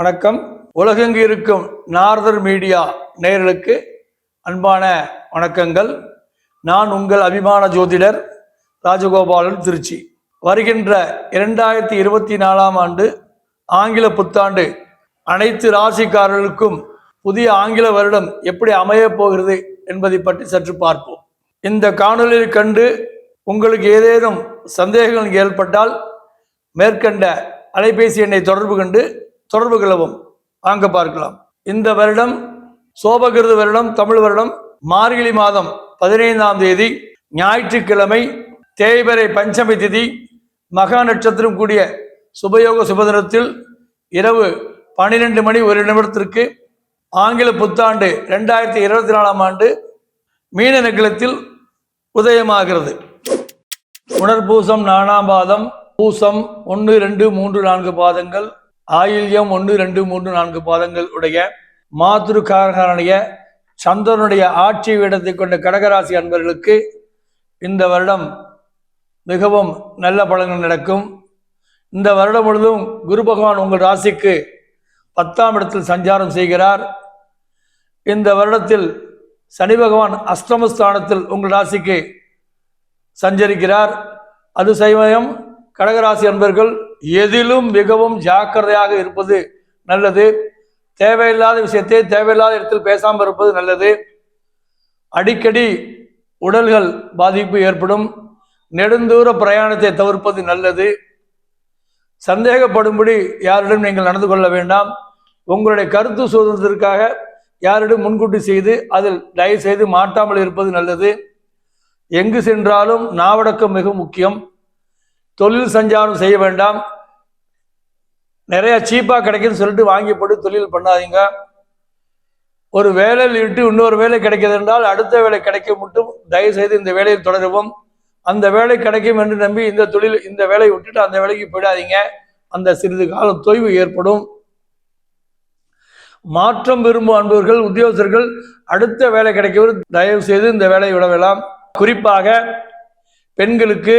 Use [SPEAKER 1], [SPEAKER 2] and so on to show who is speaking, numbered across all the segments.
[SPEAKER 1] வணக்கம். உலகெங்கு இருக்கும் நார்தர் மீடியா நேயர்களுக்கு அன்பான வணக்கங்கள். நான் உங்கள் அபிமான ஜோதிடர் ராஜகோபாலன் திருச்சி. வருகின்ற இரண்டாயிரத்தி இருபத்தி நாலாம் ஆண்டு ஆங்கில புத்தாண்டு அனைத்து ராசிக்காரர்களுக்கும் புதிய ஆங்கில வருடம் எப்படி அமையப் போகிறது என்பதை பற்றி சற்று பார்ப்போம். இந்த காணொலியில் கண்டு உங்களுக்கு ஏதேனும் சந்தேகங்கள் ஏற்பட்டால் மேற்கண்ட அலைபேசி எண்ணை தொடர்பு கொண்டு தொடர்பு கொள்ளவும். வாங்க பார்க்கலாம். இந்த வருடம் சோபகிருத வருடம் தமிழ் வருடம் மார்கழி மாதம் பதினைந்தாம் தேதி ஞாயிற்றுக்கிழமை தேய்பிறை பஞ்சமி திதி மகா நட்சத்திரம் கூடிய சுபயோக சுபதினத்தில் இரவு பன்னிரெண்டு மணி ஒரு நிமிடத்திற்கு ஆங்கில புத்தாண்டு ரெண்டாயிரத்தி இருபத்தி நாலாம் ஆண்டு மீன நகலத்தில் உதயமாகிறது. உணர்பூசம் நானாம் பாதம் பூசம் ஒன்று ரெண்டு மூன்று நான்கு பாதங்கள் ஆயில்யம் ஒன்று ரெண்டு மூன்று நான்கு பாதங்கள் உடைய மாதிருக்காரனுடைய சந்திரனுடைய ஆட்சி விடத்தை கொண்ட கடகராசி அன்பர்களுக்கு இந்த வருடம் மிகவும் நல்ல பலன்கள் நடக்கும். இந்த வருடம் முழுதும் குரு பகவான் உங்கள் ராசிக்கு பத்தாம் இடத்தில் சஞ்சாரம் செய்கிறார். இந்த வருடத்தில் சனி பகவான் அஷ்டமஸ்தானத்தில் உங்கள் ராசிக்கு சஞ்சரிக்கிறார். அது சமயம் கடகராசி அன்பர்கள் எதிலும் மிகவும் ஜாக்கிரதையாக இருப்பது நல்லது. தேவையில்லாத விஷயத்தை தேவையில்லாத இடத்தில் பேசாமல் இருப்பது நல்லது. அடிக்கடி உடல்கள் பாதிப்பு ஏற்படும். நெடுந்தூர பிரயாணத்தை தவிர்ப்பது நல்லது. சந்தேகப்படும்படி யாரிடம் நீங்கள் நடந்து கொள்ள வேண்டாம். உங்களுடைய கருத்து சுதந்திரத்திற்காக யாரிடம் முன்கூட்டி செய்து அதில் தயவு செய்து மாட்டாமல் இருப்பது நல்லது. எங்கு சென்றாலும் நாவடக்கம் மிக முக்கியம். தொழில் சஞ்சாரம் செய்ய வேண்டாம். நிறைய சீப்பாக கிடைக்குதுன்னு சொல்லிட்டு வாங்கி போட்டு தொழில் பண்ணாதீங்க. ஒரு வேலையில் விட்டு இன்னொரு வேலை கிடைக்கிறது என்றால் அடுத்த வேலை கிடைக்க மட்டும் தயவு செய்து இந்த வேலையில் தொடரவும். அந்த வேலை கிடைக்கும் என்று நம்பி இந்த தொழில் இந்த வேலையை விட்டுட்டு அந்த வேலைக்கு போயிடாதீங்க. அந்த சிறிது காலம் தொய்வு ஏற்படும். மாற்றம் விரும்பும் அன்பர்கள் உத்தியோகஸ்தர்கள் அடுத்த வேலை கிடைக்கவர் தயவு செய்து இந்த வேலையை விட குறிப்பாக பெண்களுக்கு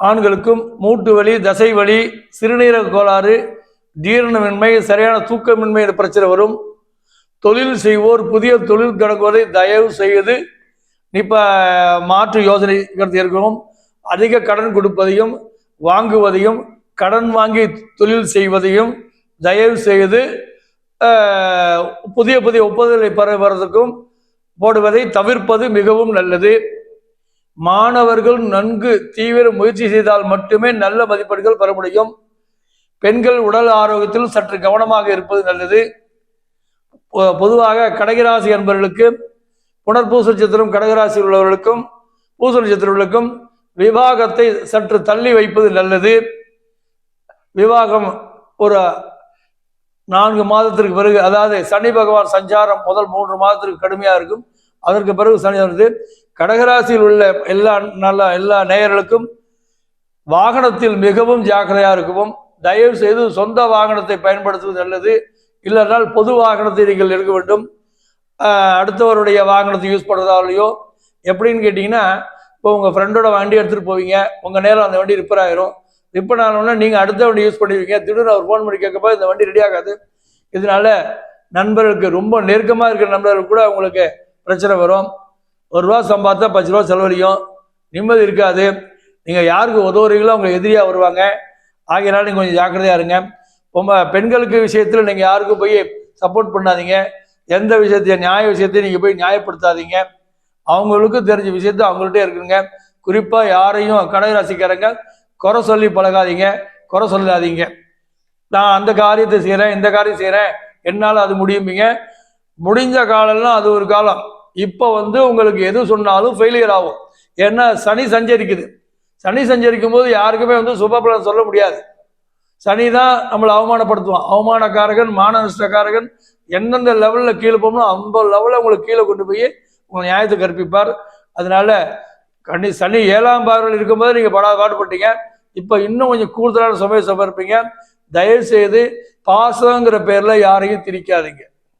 [SPEAKER 1] ஆண்களுக்கும் மூட்டு வலி தசை வலி சிறுநீரக கோளாறு ஜீரணமின்மை சரியான தூக்கமின்மை என்ற பிரச்சனை வரும். தொழில் செய்வோர் புதிய தொழில் தொடங்குவதை தயவு செய்து இப்போ மாற்று யோசனை இருக்கிறோம் அதிக கடன் கொடுப்பதையும் வாங்குவதையும் கடன் வாங்கி தொழில் செய்வதையும் தயவு செய்து புதிய புதிய ஒப்புதலை பெறுவதற்கும் போடுவதை தவிர்ப்பது மிகவும் நல்லது. மாணவர்கள் நன்கு தீவிர முயற்சி செய்தால் மட்டுமே நல்ல மதிப்பெண்கள் பெற முடியும். பெண்கள் உடல் ஆரோக்கியத்தில் சற்று கவனமாக இருப்பது நல்லது. பொ- பொதுவாக கடகராசி என்பவர்களுக்கு புனர்பூச நட்சத்திரம் கடகராசி உள்ளவர்களுக்கும் பூச நட்சத்திரங்களுக்கும் விவாகத்தை சற்று தள்ளி வைப்பது நல்லது. விவாகம் ஒரு நான்கு மாதத்திற்கு பிறகு அதாவது சனி பகவான் சஞ்சாரம் முதல் மூன்று மாதத்திற்கு கடுமையாக இருக்கும். அதற்கு பிறகு சனி வருது கடகராசியில் உள்ள எல்லா நல்ல எல்லா நேயர்களுக்கும் வாகனத்தில் மிகவும் ஜாக்கிரதையாக இருக்கவும் தயவு செய்து சொந்த வாகனத்தை பயன்படுத்துவது நல்லது. இல்லைனால் பொது வாகனத்தை நீங்கள் எடுக்க வேண்டும். அடுத்தவருடைய வாகனத்தை யூஸ் பண்ணுறதாலையோ எப்படின்னு கேட்டிங்கன்னா இப்போ உங்கள் ஃப்ரெண்டோட வண்டி எடுத்துகிட்டு போவீங்க உங்கள் நேரம் அந்த வண்டி ரிப்பேர் ஆயிரும். ரிப்பேர் ஆனோடனே நீங்கள் அடுத்த வண்டி யூஸ் பண்ணுவீங்க திடீர்னு அவர் ஃபோன் பண்ணி கேட்கப்போ இந்த வண்டி ரெடி ஆகாது. இதனால நண்பர்களுக்கு ரொம்ப நெருக்கமாக இருக்கிற நண்பர்கள் கூட உங்களுக்கு பிரச்சனை வரும். ஒரு ரூபா சம்பாதித்தா பத்து ரூபா செலவழியும். நிம்மதி இருக்காது. நீங்கள் யாருக்கு உதவுறீங்களோ அவங்க எதிரியாக வருவாங்க. ஆகையினால நீங்கள் கொஞ்சம் ஜாக்கிரதையாக இருங்க. உங்கள் பெண்களுக்கு விஷயத்தில் நீங்கள் யாருக்கும் போய் சப்போர்ட் பண்ணாதீங்க. எந்த விஷயத்தையும் நியாய விஷயத்தையும் நீங்கள் போய் நியாயப்படுத்தாதீங்க. அவங்களுக்கு தெரிஞ்ச விஷயத்த அவங்கள்ட்ட இருக்குங்க. குறிப்பாக யாரையும் கடை ராசிக்காரங்க குறை சொல்லி பழகாதீங்க. குறை சொல்லாதீங்க. நான் அந்த காரியத்தை செய்கிறேன் இந்த காரியம் செய்கிறேன் என்னால் அது முடியுமிங்க. முடிஞ்ச காலம்லாம் அது ஒரு காலம். இப்போ வந்து உங்களுக்கு எது சொன்னாலும் ஃபெயிலியர் ஆகும். ஏன்னா சனி சஞ்சரிக்குது. சனி சஞ்சரிக்கும் போது யாருக்குமே வந்து சுபபலன் சொல்ல முடியாது. சனி தான் நம்மளை அவமானப்படுத்துவான். அவமானக்காரகன் மான நஷ்டக்காரகன் எந்தெந்த லெவலில் கீழே போகணும் அந்த லெவலில் உங்களுக்கு கீழே கொண்டு போய் உங்களை நியாயத்தை கற்பிப்பார். அதனால கண்டி சனி ஏழாம் பார்வையில் இருக்கும்போது நீங்கள் படா பாடுபட்டீங்க. இப்போ இன்னும் கொஞ்சம் கூடுதலான சமய சமர்ப்பீங்க. தயவு செய்து பாசங்கிற பேரில் யாரையும் திரிக்காதீங்க